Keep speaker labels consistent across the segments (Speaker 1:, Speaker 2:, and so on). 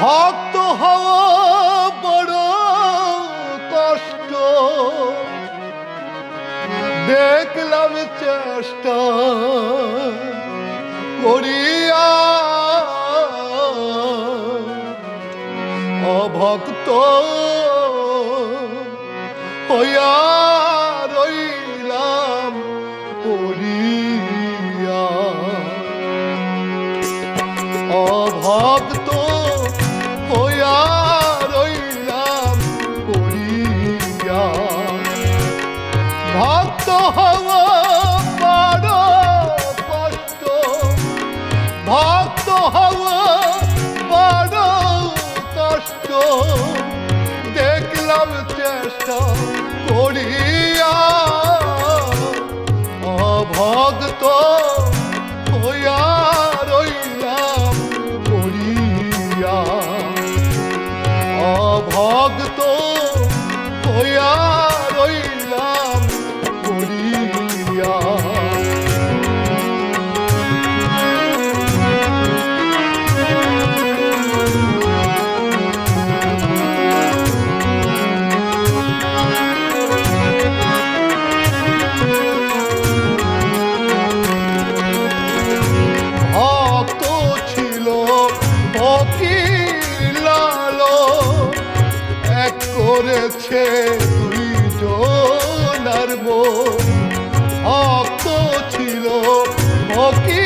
Speaker 1: ভক্ত হওয়া বড় কষ্ট। দেখলাম চেষ্টা করিয়া। অভক্ত গো দেখলাম চেষ্টা করিয়া ভক্ত হয়েছে দুই জনার মন। ভক্ত ছিল ফকির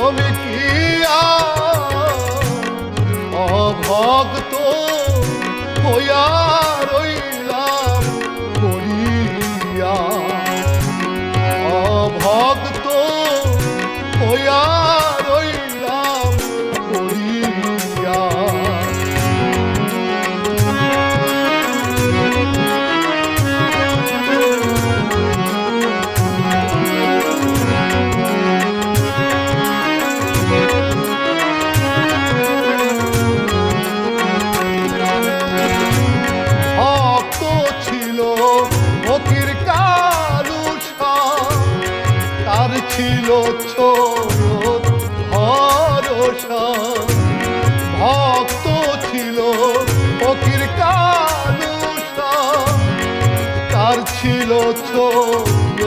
Speaker 1: তুমি কি অভক্ত হইয়া ছিল ভক্ত ছিল ফকির কালুসা তার ছিল ছোট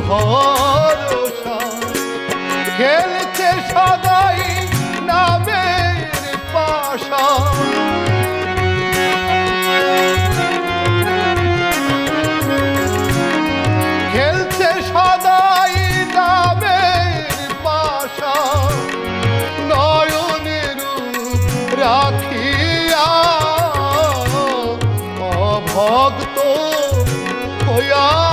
Speaker 1: ভরসা। খেলছে সাদা ভক্ত হইয়া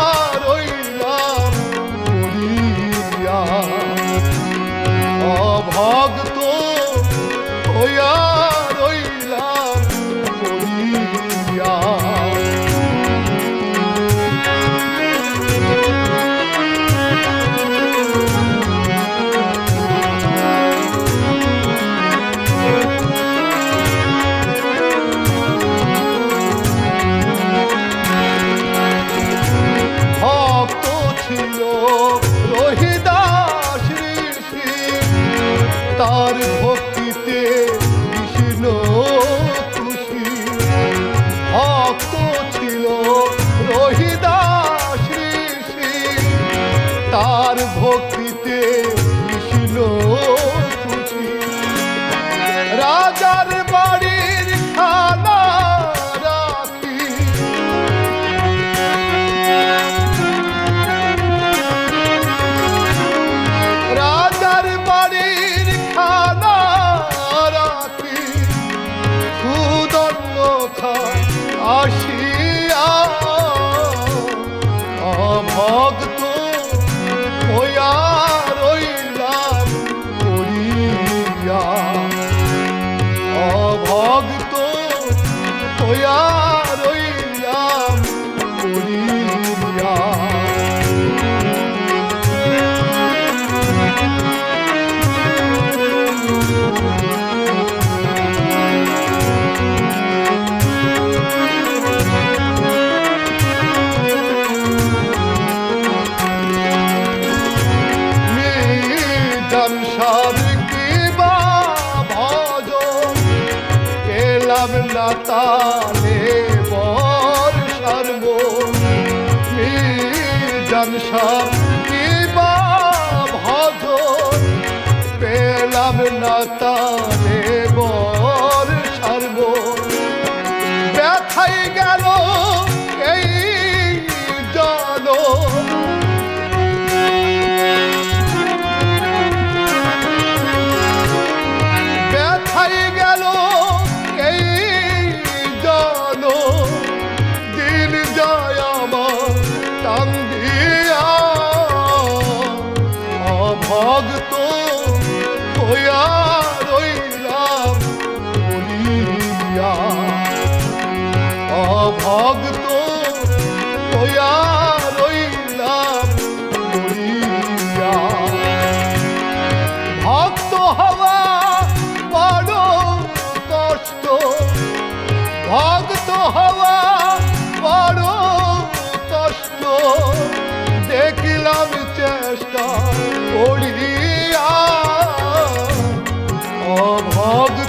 Speaker 1: তালে বর সর্ব সংসার হইয়া রইলাম হইয়া Adı